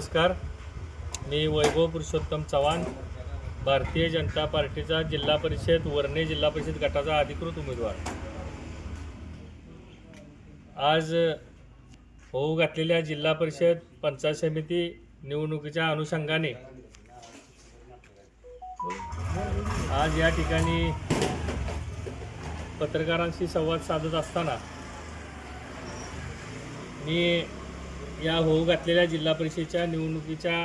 नमस्कार. मी वैभव पुरुषोत्तम चव्हाण भारतीय जनता पार्टीचा जिल्हा परिषद वर्णे जिल्हा परिषद गटाचा अधिकृत उमेदवार. आज होऊ घातलेल्या जिल्हा परिषद पंचायत समिती निवडणुकीच्या अनुषंगाने आज या ठिकाणी पत्रकारांशी संवाद साधत असताना मी या होऊ घातलेल्या जिल्हा परिषदेच्या निवडणुकीच्या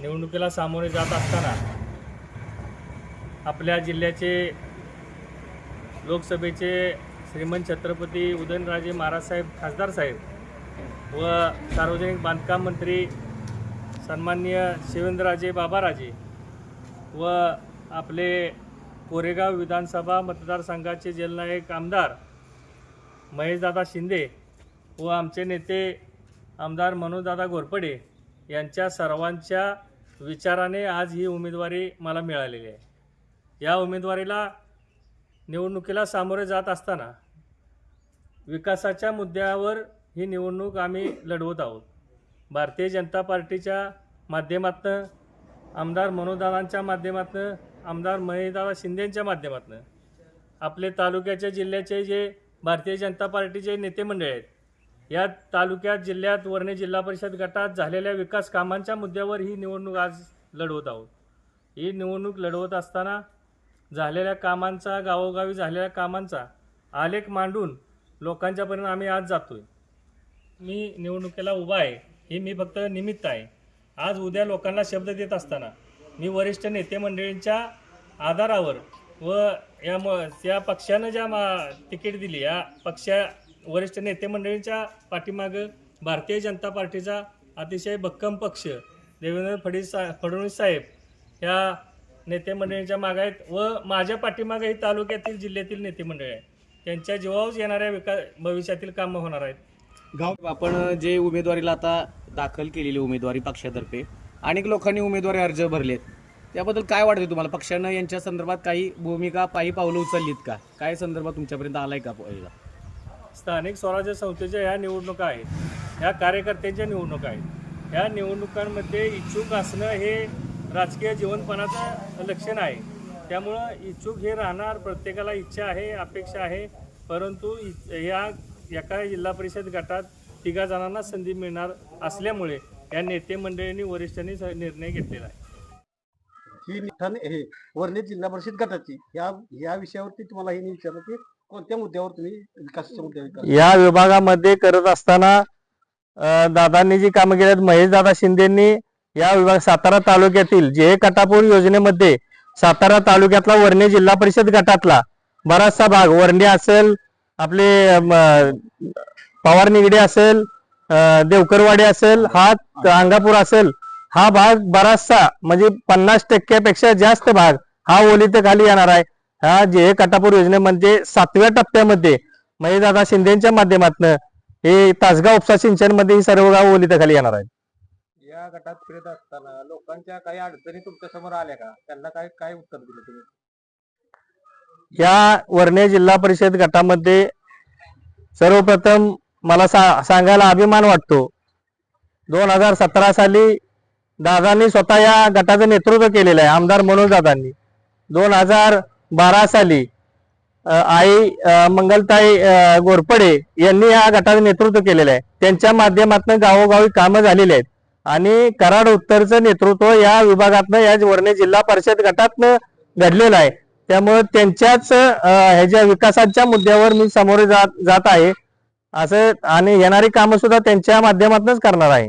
निवडणुकीला सामोरे जात असताना आपल्या जिल्ह्याचे लोकसभेचे श्रीमंत छत्रपती उदयनराजे महाराज साहेब खासदार साहेब व सार्वजनिक बांधकाम मंत्री सन्माननीय शिवेंद्रराजे बाबाराजे व आपले कोरेगाव विधानसभा मतदारसंघाचे जलनायक आमदार महेशदादा शिंदे व आमचे नेते आमदार मनोजदादा घोरपडे यांच्या सर्वांच्या विचाराने आज ही उमेदवारी मला मिळालेली आहे. या उमेदवारीला निवडणुकीला सामोरे जात असताना विकासाच्या मुद्द्यावर ही निवडणूक आम्ही लढवत आहोत. भारतीय जनता पार्टीच्या माध्यमातनं आमदार मनोदादांच्या माध्यमातनं आमदार महेशदादा शिंदेंच्या माध्यमातनं आपले तालुक्याच्या जिल्ह्याचे जे भारतीय जनता पार्टीचे नेते मंडळ आहेत या तालुक्यात जिल्ह्यात वर्णे जिल्हा परिषद गटात झालेल्या विकास कामांच्या मुद्द्यावर ही निवडणूक आज लढवत आहोत. ही निवडणूक लढवत असताना झालेल्या कामांचा गावोगावी झालेल्या कामांचा आलेख मांडून लोकांच्यापर्यंत आम्ही आज जातो आहे मी निवडणुकीला उभा आहे हे मी फक्त निमित्त आहे. आज उद्या लोकांना शब्द देत असताना मी वरिष्ठ नेते मंडळींच्या आधारावर व या म या पक्षानं ज्या मा तिकीट दिली या पक्षा वरिष्ठ नेते मंडळींच्या पाठीमागं भारतीय जनता पार्टीचा अतिशय भक्कम पक्ष देवेंद्र फडणवीस फडणवीस साहेब ह्या नेते मंडळींच्या मागे आहेत व माझ्या पाठीमागे ही तालुक्यातील जिल्ह्यातील नेते मंडळी आहेत. त्यांच्या जीवावच येणाऱ्या विकास भविष्यातील कामं होणार आहेत. गाव आपण जे उमेदवारीला आता दाखल केलेली उमेदवारी पक्षातर्फे अनेक लोकांनी उमेदवारी अर्ज भरलेत. त्याबद्दल काय वाटते तुम्हाला? पक्षानं यांच्या संदर्भात काही भूमिका पायी पावलं उचललीत का? काय संदर्भात तुमच्यापर्यंत आलाय का पहिला? स्थानिक स्वराज्य संस्थेच्या ह्या निवडणुका आहेत. ह्या कार्यकर्त्यांच्या निवडणुका आहेत. ह्या निवडणुकांमध्ये इच्छुक असणं हे राजकीय जीवनपणाचं लक्षण आहे. त्यामुळं इच्छुक हे राहणार प्रत्येकाला इच्छा आहे अपेक्षा आहे. परंतु इ- या एका जिल्हा परिषद गटात तिघा जणांना संधी मिळणार असल्यामुळे या नेते मंडळींनी वरिष्ठांनी स- निर्णय घेतलेला आहे. ही निठाण हे वर्णे जिल्हा परिषद गटाची. या या विषयावरती तुम्हाला हे विचारलं की कोणत्या मुद्द्यावर तुम्ही विकासाच्या मुद्द्यावर या विभागामध्ये करत असताना दादांनी जी कामं केली आहेत महेश दादा शिंदेंनी या विभाग सातारा तालुक्यातील जे कटापूर योजनेमध्ये सातारा तालुक्यातला वर्णे जिल्हा परिषद गटातला बराचसा भाग वर्णे असेल आपले अम, पवार निगडे असेल देवकरवाडी असेल हा अंगापूर असेल हा भाग बराचसा म्हणजे पन्नास टक्क्यापेक्षा जास्त भाग हा ओलीत खाली येणार आहे. ह्या जे कटापूर योजनेमध्ये सातव्या टप्प्यामध्ये महेशदादा शिंदेच्या माध्यमातून हे तासगाव उपसा सिंचनमध्ये ही सर्व गाव ओलित खाली येणार आहेत. या गटात फिरत असताना लोकांच्या काही अडचणी तुमच्यासमोर आल्या का? त्यांना काय काय उत्तर दिलं तुम्ही? या वर्णे जिल्हा परिषद गटामध्ये सर्वप्रथम मला सा सांगायला अभिमान वाटतो. दोन हजार सतरा साली दादांनी स्वतः या गटाचं नेतृत्व केलेलं आहे आमदार मनोज दादांनी. दोन हजार बारा साली आई मंगलताई गोरपडे यांनी या गटाचं नेतृत्व केलेलं आहे. त्यांच्या माध्यमातून गावोगावी कामं झालेली आहेत. आणि कराड उत्तरचं नेतृत्व या विभागातनं या वर्णे जिल्हा परिषद गटातनं घडलेलं आहे. त्यामुळे त्यांच्याच ह्याच्या विकासाच्या मुद्द्यावर मी सामोरे जात जात आहे. असं आणि येणारी कामं सुद्धा त्यांच्या माध्यमातूनच करणार आहे.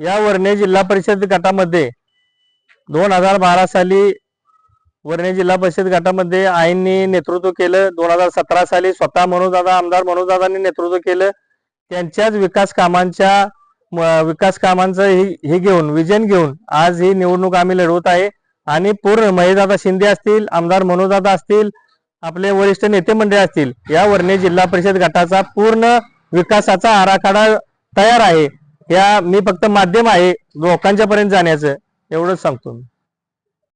या वर्णे जिल्हा परिषद गटामध्ये दोन हजार बारा साली वर्णे जिल्हा परिषद गटामध्ये आईंनी नेतृत्व केलं. दोन हजार सतरा साली स्वतः मनोजदादा आमदार मनोजदादांनी नेतृत्व केलं. त्यांच्याच विकास कामांच्या म- विकास कामांचं हे हे घेऊन विजन घेऊन आज ही निवडणूक आम्ही लढवत आहे. आणि पूर्ण महेशदादा शिंदे असतील आमदार मनोजदादा असतील आपले वरिष्ठ नेते मंडळी असतील या वर्णे जिल्हा परिषद गटाचा पूर्ण विकासाचा आराखडा तयार आहे. या मी फक्त माध्यम आहे लोकांच्या पर्यंत जाण्याचं. एवढंच सांगतो मी.